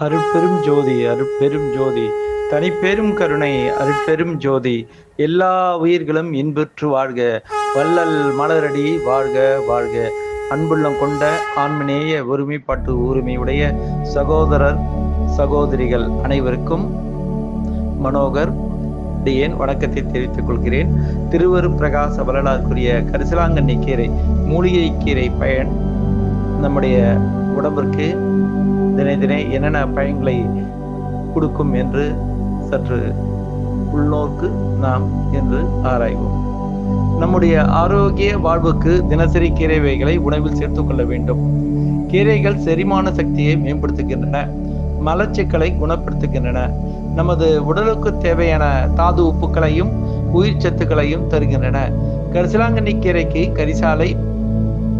அருட்பெரும் ஜோதி அருட்பெரும் ஜோதி. தனிப்பெரும் கருணை அருட்பெரும் ஜோதி. எல்லா உயிர்களும் இன்புற்று வாழ்க. வள்ளல் மலரடி வாழ்க வாழ்க. அன்புள்ளம் கொண்ட ஆண்மநேய ஒருமைப்பாட்டு உரிமையுடைய சகோதரர் சகோதரிகள் அனைவருக்கும் மனோகர் ஏன் வணக்கத்தை தெரிவித்துக் கொள்கிறேன். திருவரும் பிரகாச வரலாறுக்குரிய கரிசலாங்கண்ணி கீரை மூலிகை கீரை பயன் நம்முடைய உடம்பிற்கு தினை தினை என்னென்ன பயன்களை கொடுக்கும் என்று சற்று உள்நோக்கு நாம் என்று ஆராய்வோம். நம்முடைய ஆரோக்கிய வாழ்வுக்கு தினசரி கீரை வகைகளை உணவில் சேர்த்துக் கொள்ள வேண்டும். கீரைகள் செரிமான சக்தியை மேம்படுத்துகின்றன. மலச்சிக்கலை குணப்படுத்துகின்றன. நமது உடலுக்கு தேவையான தாது உப்புக்களையும் உயிர் சத்துக்களையும் தருகின்றன. கரிசலாங்கண்ணி கீரைக்கு கரிசாலை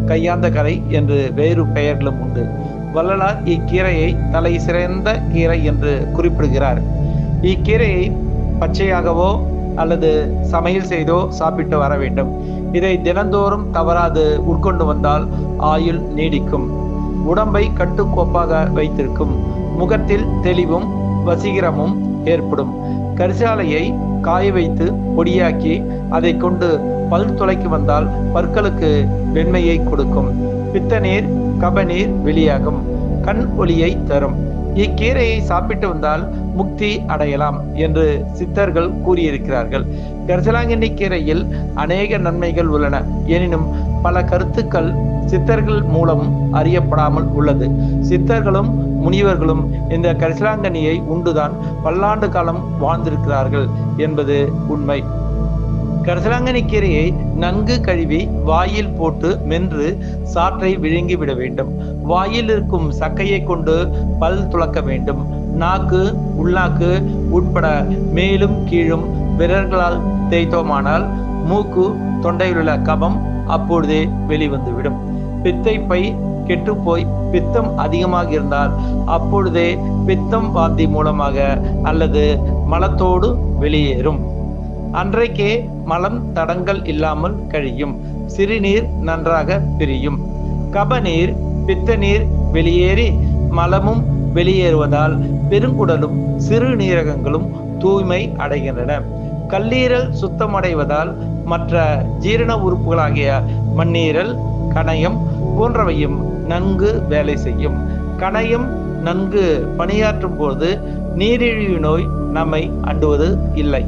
கையாந்த கரை என்று வேறு பெயர்களும் உண்டு. வள்ளலார் இக்கீரையை தலை சிறந்த கீரை என்று குறிப்பிடுகிறார். இக்கீரையை பச்சையாகவோ அல்லது சமையல் செய்தோ சாப்பிட்டு வர வேண்டும். இதை தினந்தோறும் தவறாது உட்கொண்டு வந்தால் ஆயுள் நீடிக்கும். உடம்பை கட்டுக்கோப்பாக வைத்திருக்கும். முகத்தில் தெளிவும் வசீகரமும் ஏற்படும். கரிசாலையை காய வைத்து பொடியாக்கி அதை கொண்டு பல் துளைக்கு வந்தால் பற்களுக்கு வெண்மையை கொடுக்கும். பித்த நீர் கபநீர் வெளியாகும். கண் ஒளியை தரும். இக்கீரையை சாப்பிட்டு வந்தால் முக்தி அடையலாம் என்று சித்தர்கள் கூறியிருக்கிறார்கள். கரிசலாங்கண்ணி கீரையில் அநேக நன்மைகள் உள்ளன. எனினும் பல கருத்துக்கள் சித்தர்கள் மூலம் அறியப்படாமல் உள்ளது. சித்தர்களும் முனிவர்களும் இந்த கரிசலாங்கண்ணியை உண்டுதான் பல்லாண்டு காலம் வாழ்ந்திருக்கிறார்கள் என்பது உண்மை. கரிசலாங்கண்ணி கீரையை நன்கு கழுவி வாயில் போட்டு மென்று சாற்றை விழுங்கி விட வேண்டும். வாயில் இருக்கும் சக்கையை கொண்டு பல் துளக்க வேண்டும். நாக்கு உள்நாக்கு உட்பட மேலும் கீழும் விரல்களால் தேய்த்தோமானால் மூக்கு தொண்டையிலுள்ள கபம் அப்பொழுதே வெளிவந்துவிடும். பித்தை பை கெட்டுப்போய் பித்தம் அதிகமாக இருந்தால் அப்பொழுதே பித்தம் வாந்தி மூலமாக அல்லது மலத்தோடு வெளியேறும். அன்றைக்கே மலம் தடங்கள் இல்லாமல் கழியும். சிறுநீர் நன்றாக பிரியும். கபநீர் பித்த நீர் வெளியேறி மலமும் வெளியேறுவதால் பெருங்குடலும் சிறுநீரகங்களும் தூய்மை அடைகின்றன. கல்லீரல் சுத்தமடைவதால் மற்ற ஜீரண உறுப்புகளாகிய மண்ணீரல் கணையம் போன்றவையும் நன்கு வேலை செய்யும். கணையம் நன்கு பணியாற்றும் போது நீரிழிவு நோய் நம்மை அண்டுவது இல்லை.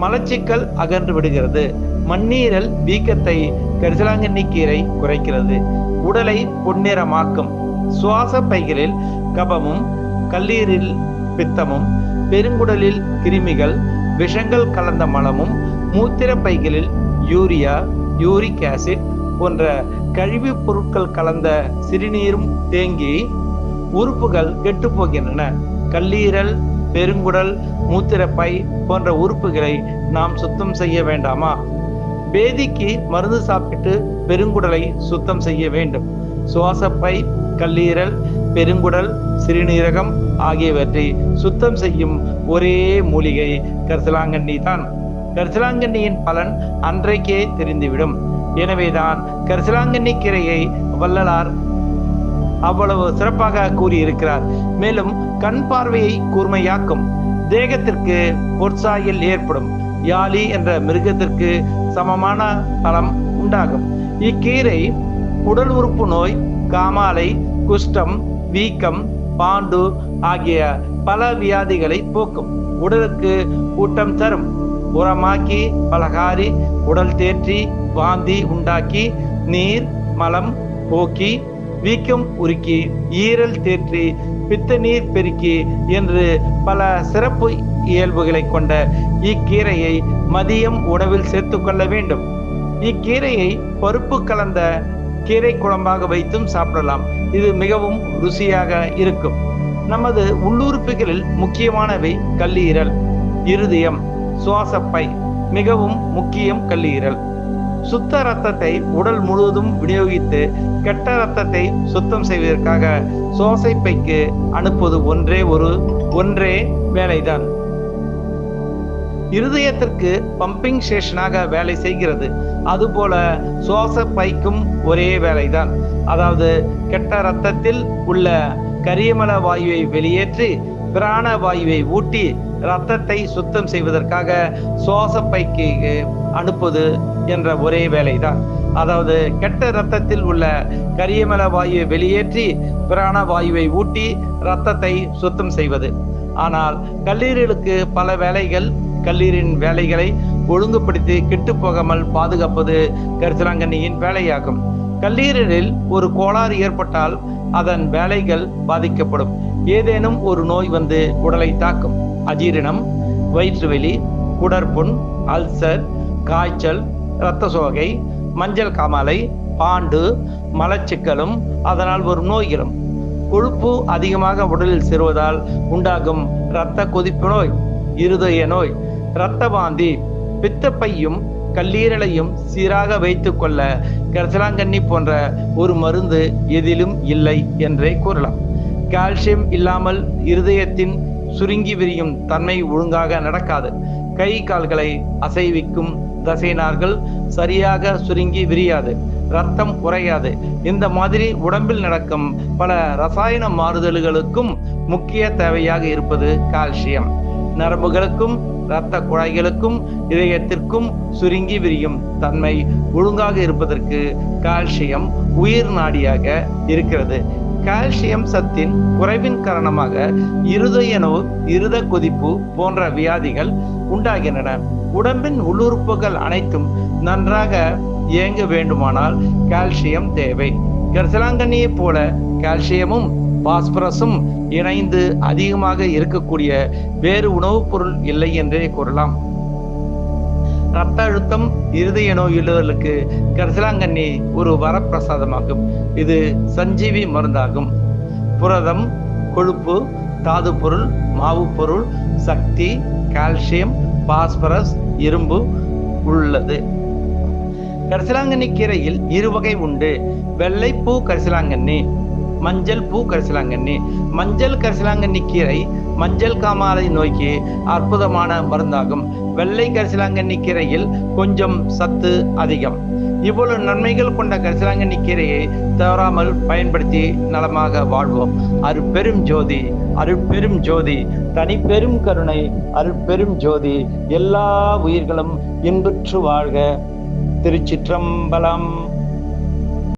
மலச்சிக்கல் அகன்று விடுகிறது. மண்ணீரல் வீக்கத்தை கரிசலாங்கண்ணி கீரை குறைக்கிறது. உடலை பொன்னிறமாக்கும். சுவாச பைகளில் கபமும் கல்லீரில் பித்தமும் பெருங்குடலில் கிருமிகள் விஷங்கள் கலந்த மலமும் மூத்திர பைகளில் யூரியா யூரிக் ஆசிட் போன்ற கழிவுப் பொருட்கள் கலந்த சிறுநீரும் தேங்கி உறுப்புகள் கெட்டு போகின்றன. கல்லீரல் பெருங்குடல் மூத்திரப்பை போன்ற உறுப்புகளை நாம் சுத்தம் செய்ய வேண்டாமா? பேதிக்கு மருந்து சாப்பிட்டு பெருங்குடலை சுத்தம் செய்ய வேண்டும். சுவாசப்பை கல்லீரல் பெருங்குடல் சிறுநீரகம் ஆகியவற்றை சுத்தம் செய்யும் ஒரே மூலிகை கரிசலாங்கண்ணி தான் கரிசலாங்கண்ணியின் பலன் அன்றைக்கே தெரிந்துவிடும். எனவேதான் கரிசலாங்கண்ணி கிரையை வள்ளலார் அவ்வளவு சிறப்பாக கூறியிருக்கிறார். மேலும் கண் பார்வையை கூர்மையாக்கும் தேகத்திற்கு பொற்சாயில் ஏற்படும். யாலி என்ற மிருகத்திற்கு சமமான பலம் உண்டாகும். இக்கீரை உடல் உறுப்பு நோய் காமாலை குஷ்டம் வீக்கம் பாண்டு ஆகிய பல வியாதிகளை போக்கும். உடலுக்கு ஊட்டம் தரும். உரமாக்கி பலகாரி உடல் தேற்றி வாந்தி உண்டாக்கி நீர் மலம் போக்கி வீக்கம் உருக்கி ஈரல் தேற்றி பித்த நீர் பெருக்கி என்று பல சிறப்பு இயல்புகளை கொண்ட இக்கீரையை மதியம் உணவில் சேர்த்துக்கொள்ள வேண்டும். இக்கீரையை பருப்பு கலந்த கீரை குழம்பாக வைத்தும் சாப்பிடலாம். இது மிகவும் ருசியாக இருக்கும். நமது உள்ளுறுப்புகளில் முக்கியமானவை கல்லீரல் இருதயம் சுவாசப்பை மிகவும் முக்கியம் கல்லீரல். சுத்த ரத்தத்தை உடல் முழுவதும் விநியோகித்து கெட்ட ரத்தத்தை சுத்தம் செய்வதற்காக சுவாசப்பைக்கு அனுப்புவது ஒன்றே ஒரு ஒன்றே வேலைதான். இருதயத்திற்கு பம்பிங் ஸ்டேஷனாக வேலை செய்கிறது. அதுபோல சுவாச பைக்கும் ஒரே வேலைதான். அதாவது கெட்ட ரத்தத்தில் உள்ள கரியமல வாயுவை வெளியேற்றி பிராண வாயுவை ஊட்டி ரத்தத்தை சுத்தம் செய்வதற்காக சுவாசப்பைக்கு அனுப்புவது என்ற ஒரே வேலைதான். அதாவது கெட்ட ரத்தத்தில் உள்ள கரியமல வாயுவை வெளியேற்றி பிராண வாயுவை ஊட்டி ரத்தத்தை சுத்தம் செய்வது. ஆனால் கல்லீரலுக்கு பல வேலைகள் கல்லீரின் வேலைகளை ஒழுங்குபடுத்தி கெட்டு போகாமல் பாதுகாப்பது கரிசலாங்கண்ணியின் வேலையாகும். கல்லீரலில் ஒரு கோளாறு ஏற்பட்டால் அதன் வேலைகள் பாதிக்கப்படும். ஏதேனும் ஒரு நோய் வந்து உடலை தாக்கும். அஜீரணம் வயிற்றுவெளி குடற்புண் அல்சர் காய்ச்சல் இரத்த சோகை மஞ்சள் காமாலை பாண்டு மலச்சிக்கலும் அதனால் வரும் நோய்களும். கொழுப்பு அதிகமாக உடலில் சேருவதால் உண்டாகும் இரத்த கொதிப்பு நோய் இருதய நோய் இரத்த வாந்தி பித்தப்பையும் கல்லீரலையும் சீராக வைத்து கொள்ள கரிசலாங்கண்ணி போன்ற ஒரு மருந்து எதிலும் இல்லை என்றே கூறலாம். கால்சியம் இல்லாமல் இருதயத்தின் சுருங்கி விரியும் தன்மை ஒழுங்காக நடக்காது. கை கால்களை அசைவிக்கும் தசைநார்கள் சரியாக சுருங்கி விரியாது. ரத்தம் குறையாது இந்த மாதிரி உடம்பில் நடக்கும் பல ரசாயன மாறுதல்களுக்கும் முக்கிய தேவையாக இருப்பது கால்சியம். நரம்புகளுக்கும் இரத்த குழாய்களுக்கும் இதயத்திற்கும் சுருங்கி விரியும் தன்மை ஒழுங்காக இருப்பதற்கு கால்சியம் உயிர் நாடியாக இருக்கிறது. கால்சியம் சத்தின் குறைவின் காரணமாக இருதய நோய் இருத கொதிப்பு போன்ற வியாதிகள் உண்டாகின்றன. உடம்பின் உள்ளுறுப்புகள் அனைத்தும் நன்றாக இயங்க வேண்டுமானால் கால்சியம் தேவை. கரிசலாங்கண்ணியைப் போல கால்சியமும் பாஸ்பரஸும் இணைந்து அதிகமாக இருக்கக்கூடிய வேறு உணவுப் பொருள் இல்லை என்றே கூறலாம். ரத்த அழுத்தம் இருதய நோயுள்ளவர்களுக்கு கரிசலாங்கண்ணி ஒரு வரப்பிரசாதமாகும். இது சஞ்சீவி மருந்தாகும். புரதம் கொழுப்பு தாது பொருள் மாவு பொருள் சக்தி கால்சியம் பாஸ்பரஸ் இரும்பு உள்ளது. கரிசலாங்கண்ணி கீரையில் இரு வகை உண்டு. வெள்ளைப்பூ கரிசலாங்கண்ணி மஞ்சள் பூ கரிசலாங்கண்ணி. மஞ்சள் கரிசலாங்கண்ணி கீரை மஞ்சள் காமாலை நோய்க்கு அற்புதமான மருந்தாகும். வெள்ளை கரிசலாங்கண்ணி கீரையில் கொஞ்சம் சத்து அதிகம். இவ்வளவு நன்மைகள் கொண்ட கரிசலாங்கண்ணி கீரையை தவறாமல் பயன்படுத்தி நலமாக வாழ்வோம். அருட்பெரும் ஜோதி அருட்பெரும் ஜோதி தனிப்பெரும் கருணை அருட்பெரும் ஜோதி எல்லா உயிர்களும் இன்புற்று வாழ்க. திருச்சிற்றம்பலம்.